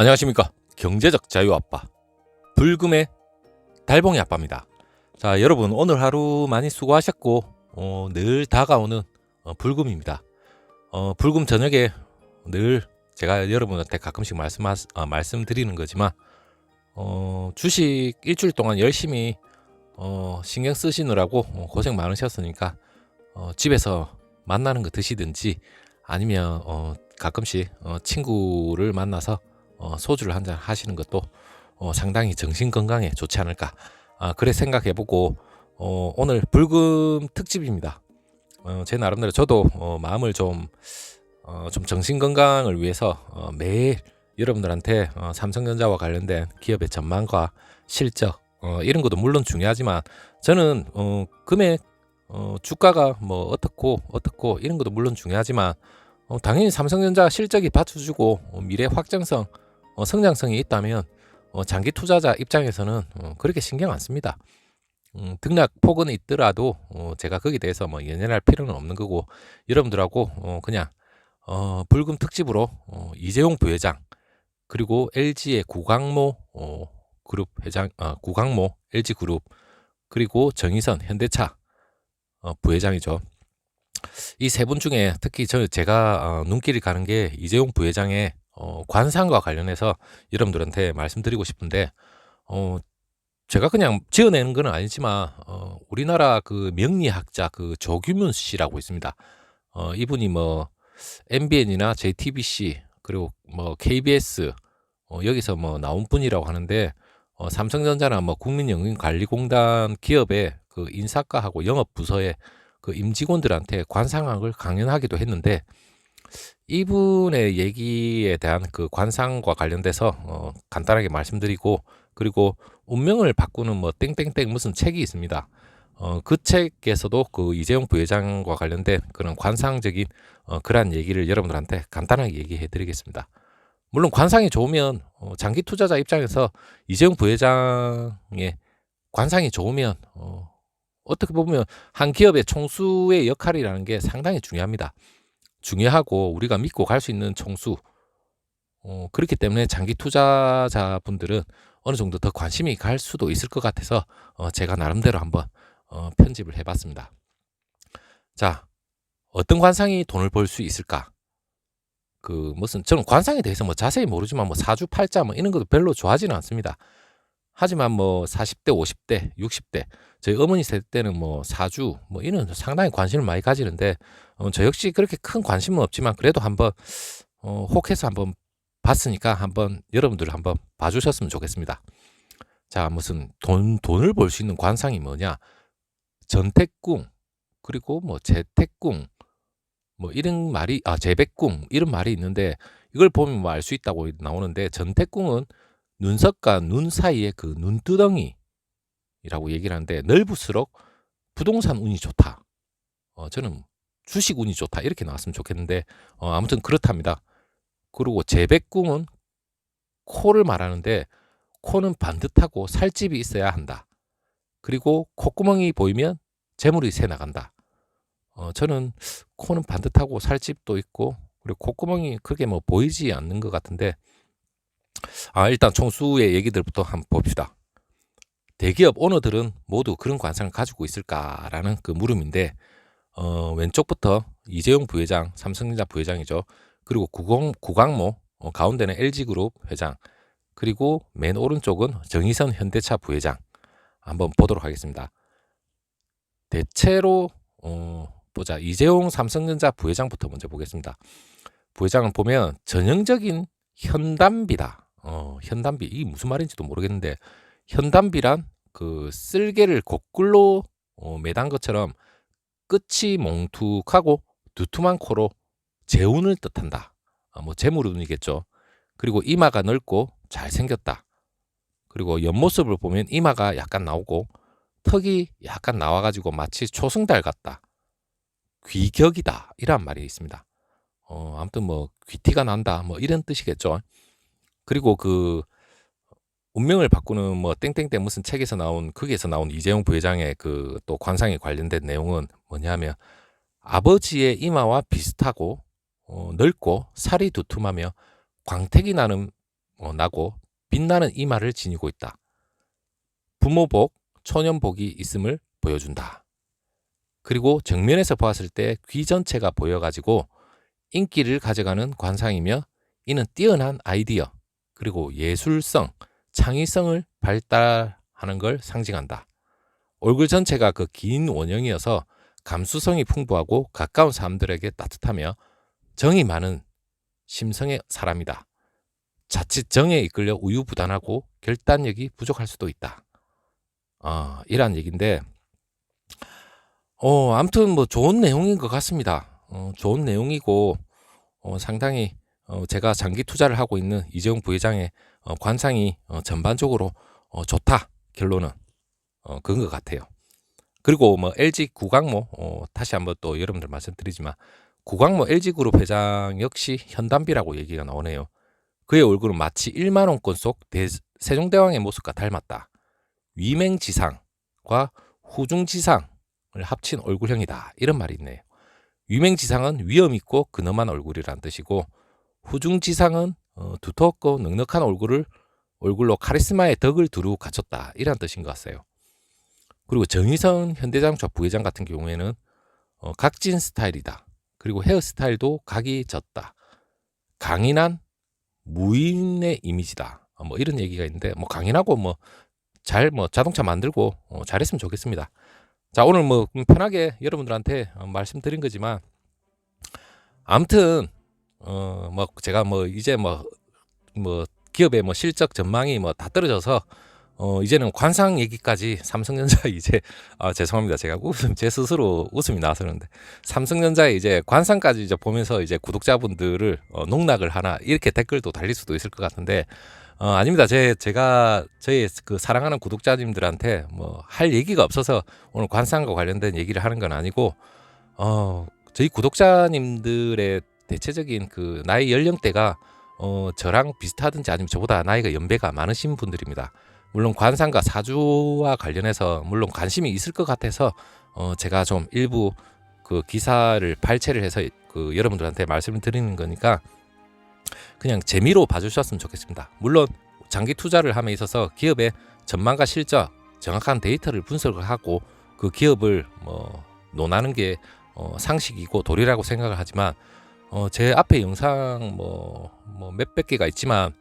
안녕하십니까. 경제적 자유 아빠. 불금의 달봉이 아빠입니다. 자 여러분 오늘 하루 많이 수고하셨고 어, 늘 다가오는 어, 불금입니다. 어, 불금 저녁에 늘 제가 여러분한테 가끔씩 말씀 어, 말씀드리는 거지만 어, 주식 일주일 동안 열심히 어, 신경 쓰시느라고 어, 고생 많으셨으니까 어, 집에서 만나는 거 드시든지 아니면 어, 가끔씩 어, 친구를 만나서 어, 소주를 한 잔 하시는 것도 어, 상당히 정신 건강에 좋지 않을까. 아, 그래 생각해보고 어, 오늘 불금 특집입니다. 어, 제 나름대로 저도 어, 마음을 좀, 어, 좀 정신 건강을 위해서 어, 매일 여러분들한테 어, 삼성전자와 관련된 기업의 전망과 실적 어, 이런 것도 물론 중요하지만 저는 어, 금액 어, 주가가 뭐 어떻고 어떻고 이런 것도 물론 중요하지만 어, 당연히 삼성전자 실적이 받쳐주고 어, 미래 확장성 어, 성장성이 있다면 어, 장기 투자자 입장에서는 어, 그렇게 신경 안 씁니다. 음, 등락 폭은 있더라도 어, 제가 거기에 대해서 뭐 연연할 필요는 없는 거고 여러분들하고 어, 그냥 어, 불금 특집으로 어, 이재용 부회장 그리고 LG의 구광모 어, 그룹 회장 어, 구광모 LG 그룹 그리고 정의선 현대차 어, 부회장이죠. 이 세 분 중에 특히 저 제가 어, 눈길이 가는 게 이재용 부회장의 어, 관상과 관련해서 여러분들한테 말씀드리고 싶은데 어, 제가 그냥 지어내는 건 아니지만 어, 우리나라 그 명리학자 그 조규문 씨라고 있습니다. 어, 이분이 뭐 MBN이나 JTBC 그리고 뭐 KBS 어, 여기서 뭐 나온 분이라고 하는데 어, 삼성전자나 뭐 국민연금관리공단 기업의 그 인사과하고 영업 부서의 그 임직원들한테 관상학을 강연하기도 했는데 이분의 얘기에 대한 그 관상과 관련돼서 어, 간단하게 말씀드리고 그리고 운명을 바꾸는 뭐 땡땡땡 무슨 책이 있습니다. 어, 그 책에서도 그 이재용 부회장과 관련된 그런 관상적인 어, 그러한 얘기를 여러분들한테 간단하게 얘기해 드리겠습니다. 물론 관상이 좋으면 어, 장기 투자자 입장에서 이재용 부회장의 관상이 좋으면 어, 어떻게 보면 한 기업의 총수의 역할이라는 게 상당히 중요합니다. 중요하고 우리가 믿고 갈 수 있는 총수. 어, 그렇기 때문에 장기 투자자분들은 어느 정도 더 관심이 갈 수도 있을 것 같아서 어, 제가 나름대로 한번 어, 편집을 해봤습니다. 자, 어떤 관상이 돈을 벌 수 있을까? 그 무슨 저는 관상에 대해서 뭐 자세히 모르지만 뭐 사주 팔자 뭐 이런 것도 별로 좋아하지는 않습니다. 하지만 뭐 40대, 50대, 60대 저희 어머니 세대 때는 뭐 사주 뭐 이런 상당히 관심을 많이 가지는데 어, 저 역시 그렇게 큰 관심은 없지만 그래도 한번 어, 혹해서 한번 봤으니까 한번 여러분들 한번 봐주셨으면 좋겠습니다. 자 무슨 돈 돈을 벌 수 있는 관상이 뭐냐? 전택궁 그리고 뭐 재택궁 뭐 이런 말이 아 재백궁 이런 말이 있는데 이걸 보면 뭐 알 수 있다고 나오는데 전택궁은 눈썹과 눈 사이에 그 눈두덩이라고 얘기를 하는데 넓을수록 부동산 운이 좋다. 어, 저는 주식 운이 좋다 이렇게 나왔으면 좋겠는데 어, 아무튼 그렇답니다. 그리고 재백궁은 코를 말하는데 코는 반듯하고 살집이 있어야 한다. 그리고 콧구멍이 보이면 재물이 새 나간다. 어, 저는 코는 반듯하고 살집도 있고 그리고 콧구멍이 크게 뭐 보이지 않는 것 같은데 아, 일단 총수의 얘기들부터 한번 봅시다. 대기업 오너들은 모두 그런 관상을 가지고 있을까라는 그 물음인데 어, 왼쪽부터 이재용 부회장, 삼성전자 부회장이죠. 그리고 구공, 구광모, 어, 가운데는 LG그룹 회장, 그리고 맨 오른쪽은 정의선 현대차 부회장. 한번 보도록 하겠습니다. 대체로 어, 보자 이재용 삼성전자 부회장부터 먼저 보겠습니다. 부회장을 보면 전형적인 현담비다. 어, 현담비 이게 무슨 말인지도 모르겠는데 현담비란 그 쓸개를 거꾸로 어, 매단 것처럼 끝이 몽툭하고 두툼한 코로 재운을 뜻한다. 아, 뭐 재물운이겠죠. 그리고 이마가 넓고 잘생겼다. 그리고 옆모습을 보면 이마가 약간 나오고 턱이 약간 나와가지고 마치 초승달 같다. 귀격이다. 이란 말이 있습니다. 어, 아무튼 뭐 귀티가 난다. 뭐 이런 뜻이겠죠. 그리고 그 운명을 바꾸는 뭐 땡땡땡 무슨 책에서 나온 거기에서 나온 이재용 부회장의 그 또 관상에 관련된 내용은 뭐냐면 아버지의 이마와 비슷하고 어, 넓고 살이 두툼하며 광택이 나는 어, 나고 빛나는 이마를 지니고 있다. 부모복, 초년복이 있음을 보여준다. 그리고 정면에서 보았을 때 귀 전체가 보여가지고 인기를 가져가는 관상이며 이는 뛰어난 아이디어 그리고 예술성, 창의성을 발달하는 걸 상징한다. 얼굴 전체가 그 긴 원형이어서 감수성이 풍부하고 가까운 사람들에게 따뜻하며 정이 많은 심성의 사람이다. 자칫 정에 이끌려 우유부단하고 결단력이 부족할 수도 있다. 아, 이란 얘기인데, 어, 아무튼 뭐 좋은 내용인 것 같습니다. 어, 좋은 내용이고, 어, 상당히 어, 제가 장기 투자를 하고 있는 이재용 부회장의 어, 관상이 어, 전반적으로 어, 좋다. 결론은 어, 그런 것 같아요. 그리고 뭐 LG 구광모 어, 다시 한번 또 여러분들 말씀드리지만 구광모 LG그룹 회장 역시 현담비라고 얘기가 나오네요. 그의 얼굴은 마치 1만 원권 속 대, 세종대왕의 모습과 닮았다. 위맹지상과 후중지상을 합친 얼굴형이다. 이런 말이 있네요. 위맹지상은 위험 있고 근엄한 얼굴이란 뜻이고 후중지상은 어, 두텁고 넉넉한 얼굴을 얼굴로 카리스마의 덕을 두루 갖췄다. 이런 뜻인 것 같아요. 그리고 정의선 현대자동차 부회장 같은 경우에는 어, 각진 스타일이다. 그리고 헤어스타일도 각이 졌다. 강인한 무인의 이미지다. 어, 뭐 이런 얘기가 있는데 뭐 강인하고 뭐 잘뭐 자동차 만들고 어, 잘했으면 좋겠습니다. 자 오늘 뭐 편하게 여러분들한테 어, 말씀드린 거지만 아무튼 어 뭐 제가 뭐 이제 뭐뭐 기업의 뭐 실적 전망이 뭐 다 떨어져서 어 이제는 관상 얘기까지 삼성전자 이제 아 죄송합니다. 제가 웃음 제 스스로 웃음이 나서 그런데 삼성전자의 이제 관상까지 이제 보면서 이제 구독자분들을 어, 농락을 하나 이렇게 댓글도 달릴 수도 있을 것 같은데 어 아닙니다. 제 제가 저희 그 사랑하는 구독자님들한테 뭐 할 얘기가 없어서 오늘 관상과 관련된 얘기를 하는 건 아니고 어 저희 구독자님들의 대체적인 그 나이 연령대가 어 저랑 비슷하든지 아니면 저보다 나이가 연배가 많으신 분들입니다. 물론 관상과 사주와 관련해서 물론 관심이 있을 것 같아서 어 제가 좀 일부 그 기사를 발췌를 해서 그 여러분들한테 말씀을 드리는 거니까 그냥 재미로 봐주셨으면 좋겠습니다. 물론 장기 투자를 함에 있어서 기업의 전망과 실적, 정확한 데이터를 분석을 하고 그 기업을 뭐 논하는 게 어, 상식이고 도리라고 생각을 하지만 어, 제 앞에 영상 뭐, 뭐 몇백 개가 있지만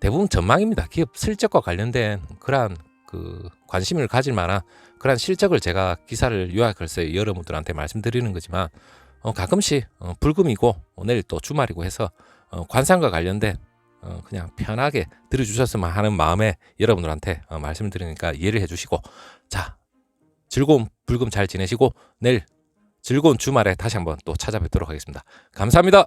대부분 전망입니다. 기업 실적과 관련된 그러한 그 관심을 가질 만한 그러한 실적을 제가 기사를 요약해서 여러분들한테 말씀드리는 거지만 어, 가끔씩 어, 불금이고 오늘 또 주말이고 해서 어, 관상과 관련된 어, 그냥 편하게 들어주셨으면 하는 마음에 여러분들한테 어, 말씀을 드리니까 이해를 해주시고 자 즐거운 불금 잘 지내시고 내일 즐거운 주말에 다시 한번 또 찾아뵙도록 하겠습니다. 감사합니다.